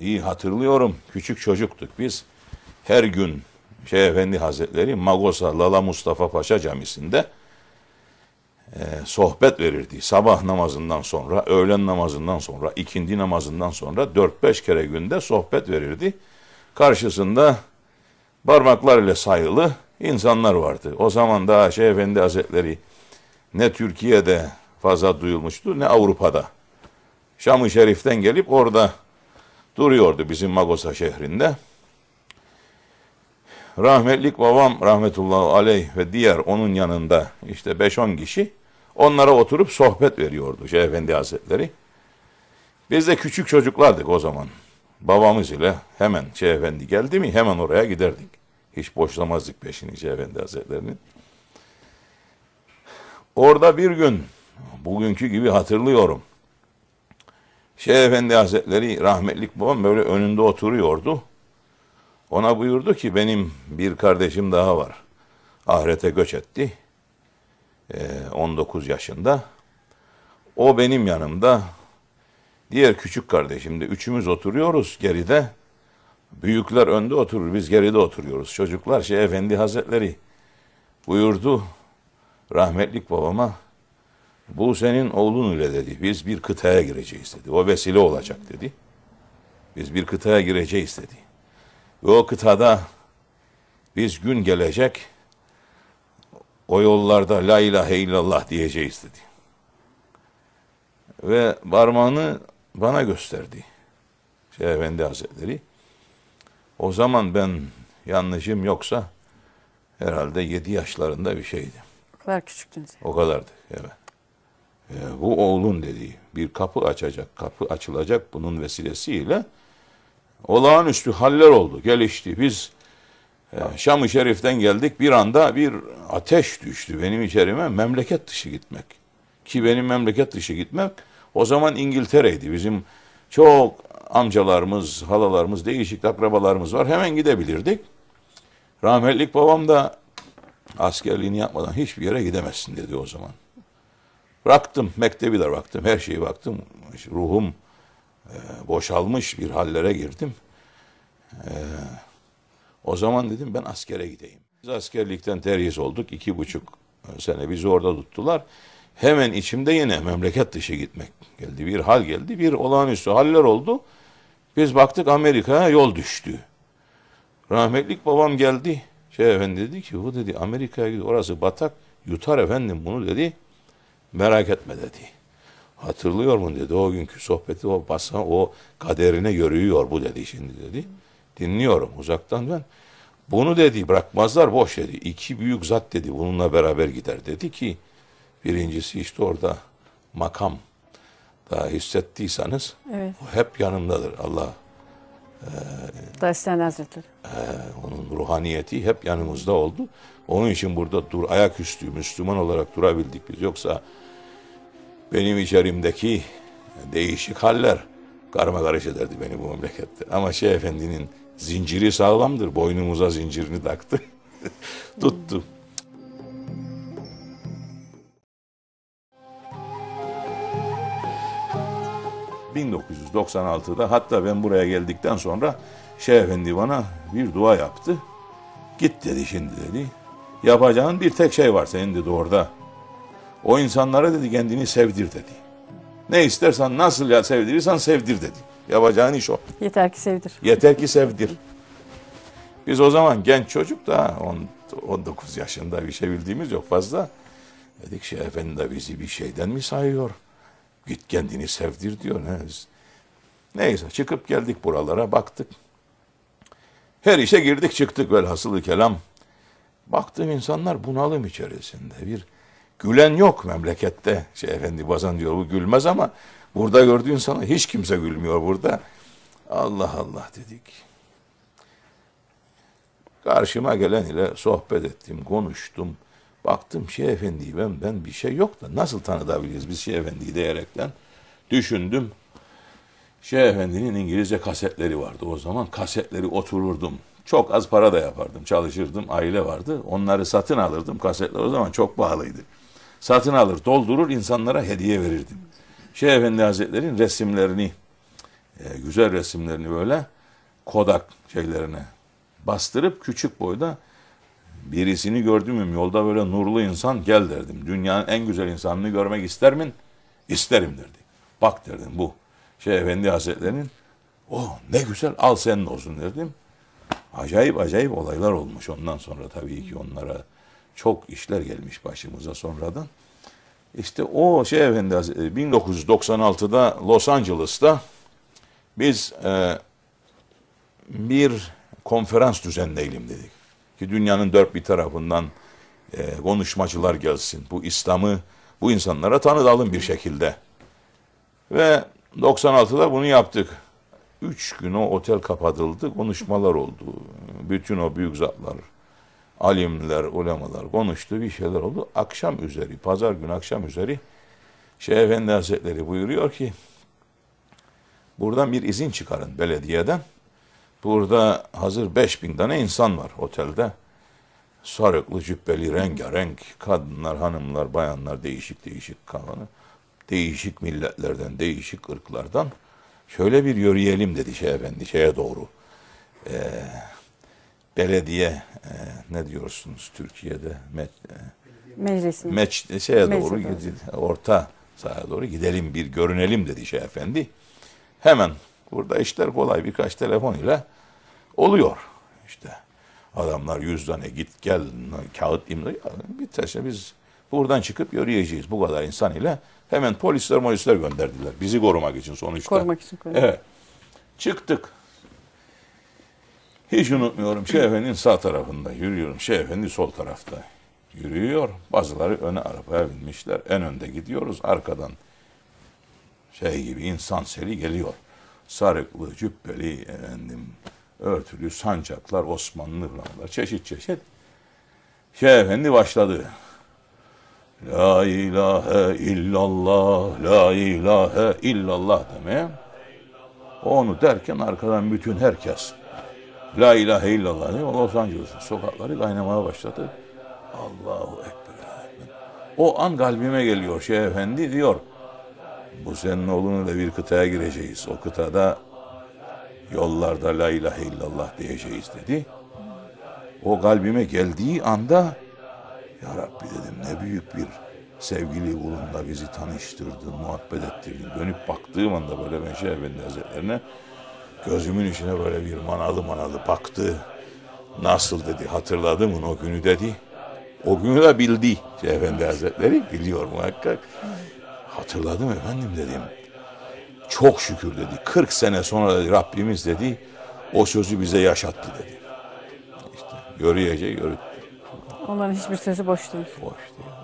iyi hatırlıyorum. Küçük çocuktuk biz. Her gün Şeyh Efendi Hazretleri Magosa Lala Mustafa Paşa Camisi'nde e, sohbet verirdi. Sabah namazından sonra, öğlen namazından sonra, ikindi namazından sonra 4-5 kere günde sohbet verirdi. Karşısında parmaklar ile sayılı insanlar vardı. O zaman daha Şeyh Efendi Hazretleri ne Türkiye'de fazla duyulmuştu ne Avrupa'da. Şam-ı Şerif'ten gelip orada duruyordu bizim Magosa şehrinde. Rahmetlik babam rahmetullahi aleyh ve diğer onun yanında işte 5-10 kişi onlara oturup sohbet veriyordu Şeyh Efendi Hazretleri. Biz de küçük çocuklardık o zaman. Babamız ile hemen Şeyh Efendi geldi mi hemen oraya giderdik. Hiç boşlamazdık peşini Şeyh Efendi Hazretleri'nin. Orada bir gün bugünkü gibi hatırlıyorum. Şeyh Efendi Hazretleri rahmetlik babam böyle önünde oturuyordu. Ona buyurdu ki benim bir kardeşim daha var. Ahirete göç etti. Ee, 19 yaşında. O benim yanımda. Diğer küçük kardeşim de üçümüz oturuyoruz geride. Büyükler önde oturur, biz geride oturuyoruz. Çocuklar şey Efendi Hazretleri buyurdu rahmetlik babama bu senin oğlun ile dedi. Biz bir kıtaya gireceğiz dedi. O vesile olacak dedi. Biz bir kıtaya gireceğiz dedi. Ve o kıtada biz gün gelecek o yollarda la ilahe illallah diyeceğiz dedi. Ve parmağını bana gösterdi. Şeyh Efendi Hazretleri. O zaman ben yanlışım yoksa herhalde yedi yaşlarında bir şeydi. O kadar küçüktünüz. O kadardı. Evet. Ee, bu oğlun dediği bir kapı açacak, kapı açılacak bunun vesilesiyle olağanüstü haller oldu, gelişti. Biz e, Şam-ı Şerif'ten geldik bir anda bir ateş düştü benim içerime memleket dışı gitmek. Ki benim memleket dışı gitmek o zaman İngiltere'ydi. Bizim çok amcalarımız, halalarımız, değişik akrabalarımız var. Hemen gidebilirdik. Rahmetlik babam da askerliğini yapmadan hiçbir yere gidemezsin dedi o zaman. Bıraktım, mektebi de bıraktım, her şeyi baktım. Ruhum e, boşalmış bir hallere girdim. E, o zaman dedim ben askere gideyim. Biz askerlikten terhis olduk, iki buçuk sene bizi orada tuttular. Hemen içimde yine memleket dışı gitmek geldi. Bir hal geldi, bir olağanüstü haller oldu. Biz baktık Amerika'ya yol düştü. Rahmetlik babam geldi. Şey efendi dedi ki bu dedi Amerika'ya gidiyor. Orası batak. Yutar efendim bunu dedi. Merak etme dedi. Hatırlıyor mu dedi o günkü sohbeti o basa o kaderine görüyor bu dedi şimdi dedi. Dinliyorum uzaktan ben. Bunu dedi bırakmazlar boş dedi. İki büyük zat dedi bununla beraber gider dedi ki birincisi işte orada makam da hissettiyseniz Evet. o hep yanımdadır Allah Daşisten Hazretleri. onun ruhaniyeti hep yanımızda oldu. Onun için burada dur ayaküstü Müslüman olarak durabildik biz. Yoksa benim içerimdeki değişik haller karma karış ederdi beni bu memlekette. Ama Şeyh Efendi'nin zinciri sağlamdır. Boynumuza zincirini taktı. Tuttu. ...1996'da hatta ben buraya geldikten sonra Şeyh Efendi bana bir dua yaptı. Git dedi şimdi dedi. Yapacağın bir tek şey var senin dedi orada. O insanlara dedi kendini sevdir dedi. Ne istersen nasıl ya sevdirirsen sevdir dedi. Yapacağın iş o. Yeter ki sevdir. Yeter ki sevdir. Biz o zaman genç çocuk da 10 19 yaşında bir şey bildiğimiz yok fazla. Dedik şey efendi de bizi bir şeyden mi sayıyor? Git kendini sevdir diyor. Ne? Neyse çıkıp geldik buralara baktık. Her işe girdik çıktık velhasılı kelam. Baktım insanlar bunalım içerisinde. Bir gülen yok memlekette. Şey efendi bazen diyor bu gülmez ama burada gördüğün sana hiç kimse gülmüyor burada. Allah Allah dedik. Karşıma gelen ile sohbet ettim, konuştum. Baktım Şeyh Efendi'yi ben, ben bir şey yok da nasıl tanıtabiliriz biz Şeyh Efendi'yi diyerekten düşündüm. Şeyh Efendi'nin İngilizce kasetleri vardı o zaman. Kasetleri otururdum. Çok az para da yapardım. Çalışırdım. Aile vardı. Onları satın alırdım. Kasetler o zaman çok pahalıydı. Satın alır, doldurur, insanlara hediye verirdim. Şeyh Efendi Hazretleri'nin resimlerini e, güzel resimlerini böyle Kodak şeylerine bastırıp küçük boyda birisini gördüm yolda böyle nurlu insan gel derdim. Dünyanın en güzel insanını görmek ister min? İsterim derdi. Bak derdim bu. Şey Efendi Hazretleri'nin o ne güzel al senin olsun derdim. Acayip acayip olaylar olmuş ondan sonra tabii ki onlara çok işler gelmiş başımıza sonradan. İşte o şey efendi Hazretleri 1996'da Los Angeles'ta biz e, bir konferans düzenleyelim dedik. Ki dünyanın dört bir tarafından e, konuşmacılar gelsin. Bu İslam'ı bu insanlara tanıtalım bir şekilde. Ve 96'da bunu yaptık. Üç gün o otel kapatıldı, konuşmalar oldu. Bütün o büyük zatlar, alimler, ulemalar konuştu, bir şeyler oldu. Akşam üzeri, pazar günü akşam üzeri Şeyh Efendi Hazretleri buyuruyor ki, buradan bir izin çıkarın belediyeden. Burada hazır 5000 tane insan var otelde. Sarıklı, cübbeli, rengarenk kadınlar, hanımlar, bayanlar değişik değişik kafanı. Değişik milletlerden, değişik ırklardan. Şöyle bir yürüyelim dedi Şeyh Efendi şeye doğru. Ee, belediye e, ne diyorsunuz Türkiye'de met, e, Meclisin. meç şeye Meclise doğru doğru. gidi- orta sahaya doğru gidelim bir görünelim dedi Şeyh Efendi. Hemen burada işler kolay birkaç telefon ile oluyor işte. Adamlar yüz tane git gel kağıt imza bir taşla biz buradan çıkıp yürüyeceğiz bu kadar insan ile hemen polisler polisler gönderdiler bizi korumak için sonuçta. Korumak için korumak. Evet. Çıktık. Hiç unutmuyorum Şeyh Efendi'nin sağ tarafında yürüyorum. Şeyh Efendi sol tarafta yürüyor. Bazıları öne arabaya binmişler. En önde gidiyoruz. Arkadan şey gibi insan seli geliyor. Sarıklı, cübbeli, efendim, örtülü sancaklar, Osmanlı falanlar, çeşit çeşit. Şeyh Efendi başladı. La ilahe illallah, la ilahe illallah demeye. Onu derken arkadan bütün herkes La ilahe illallah diye Los Angeles'ın sokakları kaynamaya başladı. Allahu Ekber. O an kalbime geliyor Şeyh Efendi diyor. Bu senin oğlunu bir kıtaya gireceğiz. O kıtada yollarda la ilahe illallah diyeceğiz dedi. O kalbime geldiği anda ya Rabbi dedim ne büyük bir sevgili kulunla bizi tanıştırdın, muhabbet ettirdin. Dönüp baktığım anda böyle ben Şeyh Efendi Hazretlerine gözümün içine böyle bir manalı manalı baktı. Nasıl dedi hatırladı mı o günü dedi. O günü de bildi Şeyh Efendi Hazretleri biliyor muhakkak. Hatırladım efendim dedim. Çok şükür dedi. 40 sene sonra dedi Rabbimiz dedi o sözü bize yaşattı dedi. İşte yürüyecek yürüttü. Onların hiçbir sözü boş değil. Boş değil.